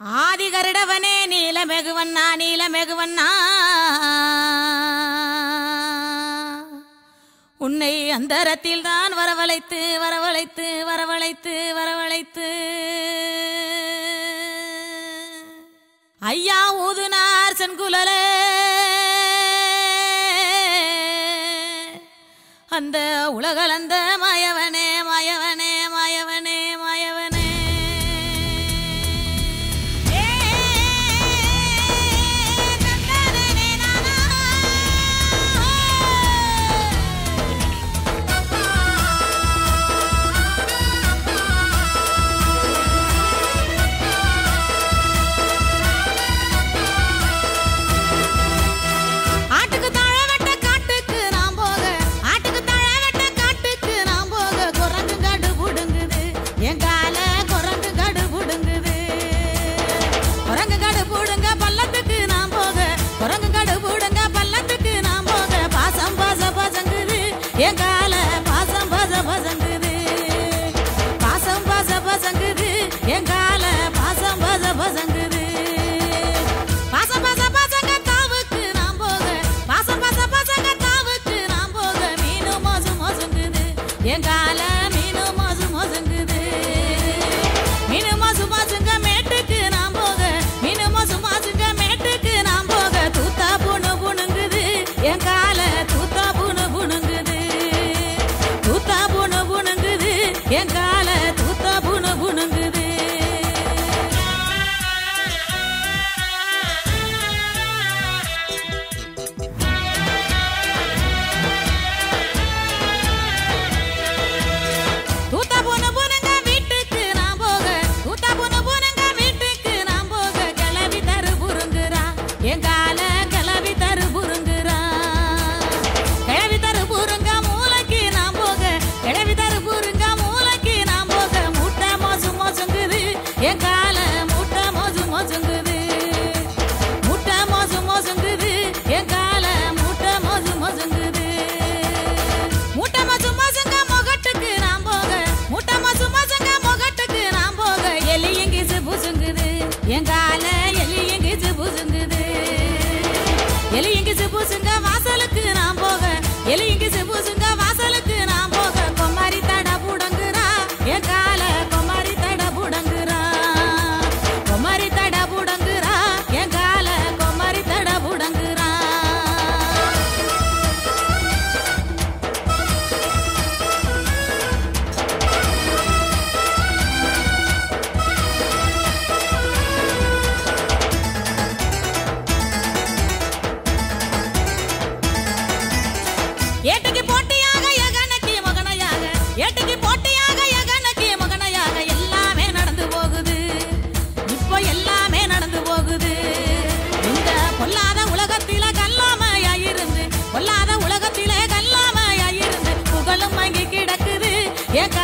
ஆதி கருடவனே நீலமெகுவண்ணா நீலமெகுவண்ணா உன்னை அந்தரத்தில் தான் வரவழைத்து வரவழைத்து வரவழைத்து வரவழைத்து. ஐயா ஊதுனார் சென்குலலே அந்த உலகளந்த மாயவன் என் கால மீனு மோசு மோசுங்குது. மீனு மோசு மோசுங்க மேட்டுக்கு நான் போக. மீனு மோசு மோசுங்க மேட்டுக்கு நான் போக. தூத்தா புணு புணுங்குது. என் கால தூத்தா புணு புணுங்குது. தூத்தா புணு புணுங்குது. என் கால மூட்டை மோசு மோசுங்குது. மூட்டை மோசு மோசுங்குது. என் கால மூட்டை மோசு மோசுங்குது. மூட்டை மோசு மோசுங்க முகட்டுக்கு நான் போக. மூட்டை மோசு மோசுங்க முகட்டுக்கு நான் போக. எலி எங்கிச்சு புசுங்குது. என் கால எலி எலி Y acá